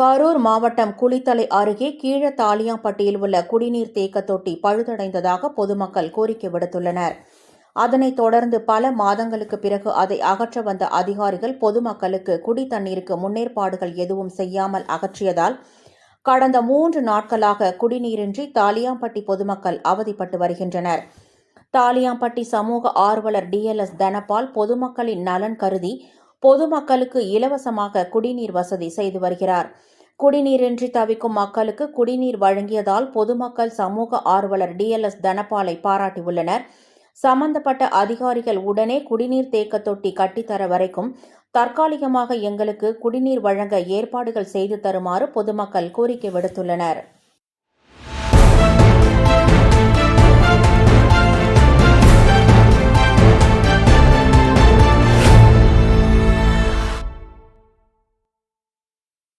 கரூர் மாவட்டம் குளித்தலை அருகே கீழத்தாலியாம்பட்டியில் உள்ள குடிநீர் தேக்க தொட்டி பழுதடைந்ததாக பொதுமக்கள் கோரிக்கை விடுத்துள்ளனர். அதனைத் தொடர்ந்து பல மாதங்களுக்கு பிறகு அதை அகற்ற வந்த அதிகாரிகள் பொதுமக்களுக்கு குடி தண்ணீருக்கு முன்னேற்பாடுகள் எதுவும் செய்யாமல் அகற்றியதால் கடந்த மூன்று நாட்களாக குடிநீரின்றி தாலியாம்பட்டி பொதுமக்கள் அவதிப்பட்டு வருகின்றனர். தாலியாம்பட்டி சமூக ஆர்வலர் டிஎல்எஸ் தனபால் பொதுமக்களின் நலன் கருதி பொதுமக்களுக்கு இலவசமாக குடிநீர் வசதி செய்து வருகிறார். குடிநீரின்றி தவிக்கும் மக்களுக்கு குடிநீர் வழங்கியதால் பொதுமக்கள் சமூக ஆர்வலர் டிஎல்எஸ் தனபாலை பாராட்டியுள்ளனர். சம்பந்தப்பட்ட அதிகாரிகள் உடனே குடிநீர் தேக்க தொட்டி கட்டித்தர வரைக்கும் தற்காலிகமாக எங்களுக்கு குடிநீர் வழங்க ஏற்பாடுகள் செய்து தருமாறு பொதுமக்கள் கோரிக்கை விடுத்துள்ளனர்.